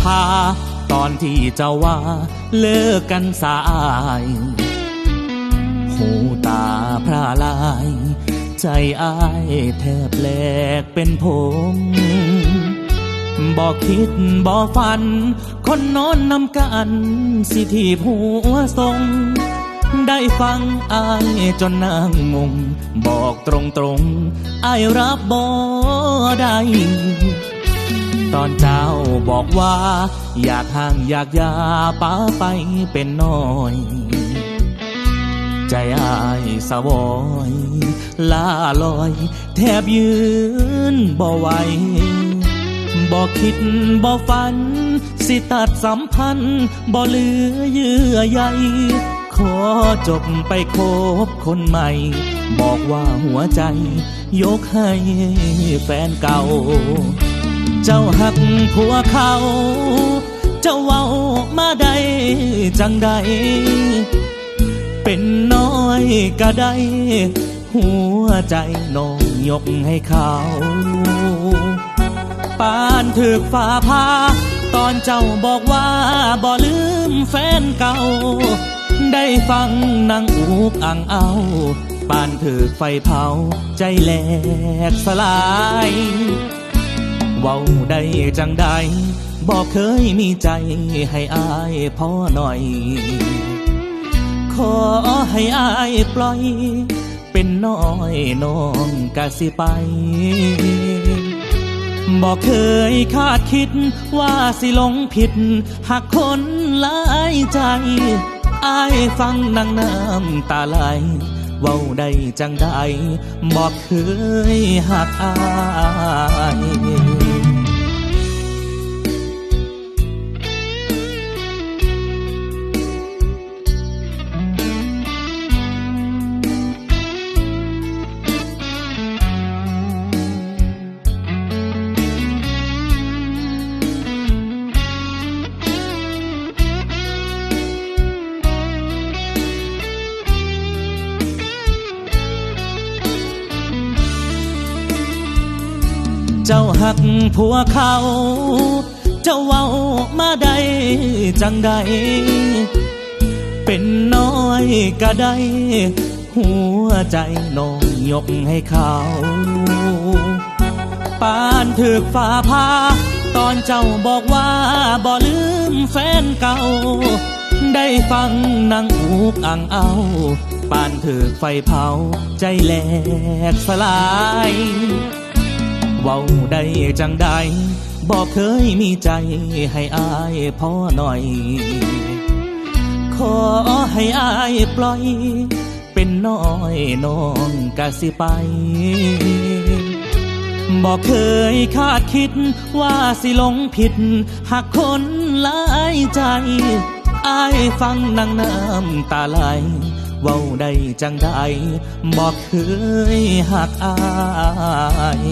พา ตอนที่เจ้าว่าเลิกกันสาย หูตาพระลาย ใจอายแทบแหลกเป็นผมบอกคิดบอกฝัน คนนอนนำกัน สิทีบหัวทรง ได้ฟังอายจนนางงง บอกตรงตรงๆอายรับบ่ได้ ตอนเจ้าบอกว่า อยากห่างอยากยาป้าไปเป็นน้อย ใจอายสะวอยลาลอย แทบยืนบ่ไหวบ่คิดบ่ฝัน สิตัดสัมพันธ์บ่เหลือเยื่อใยขอจบไปคบคนใหม่ บอกว่าหัวใจ ยกให้แฟนเก่า เจ้าหักผัวเขา เจ้าเว้ามาได้จังใด เป็นน้อยก็ได้ หัวใจน้องยกให้เขาปานถึกฝ่าพาตอนเจ้าบอกว่าบ่ลืมแฟนเก่า ได้ฟังนางอูกอ่างเอาปานถึกไฟเผาใจแหลกสลาย เว้าได้จังใดบอกเคยมีใจให้อายพอหน่อย ขอให้อายปล่อย เป็นน้อยน้องกะสิไปบอกเคยคาดคิดว่าสิหลงผิดหากคนหลายใจ อายฟังนางน้ำตาไหลเว้าได้จังใดบอกเคยหักอาย เจ้าหักผัวเขา เจ้าเว้ามาได้จังใด เป็นน้อยก็ได้ หัวใจน้องยกให้เขาปานถึกฝ่าพา ตอนเจ้าบอกว่าบ่ลืมแฟนเก่า ได้ฟังนางอูกอ่างเอาปานถึกไฟเผาใจแหลกสลาย เว้าได้จังใดบอกเคยมีใจให้อายพอหน่อย ขอให้อายปล่อย เป็นน้อยน้องกะสิไปบอกเคยคาดคิดว่าสิหลงผิดหากคนหลายใจอายฟังนางน้ำตาไหลเว้าได้จังใดบอกเคยหักอาย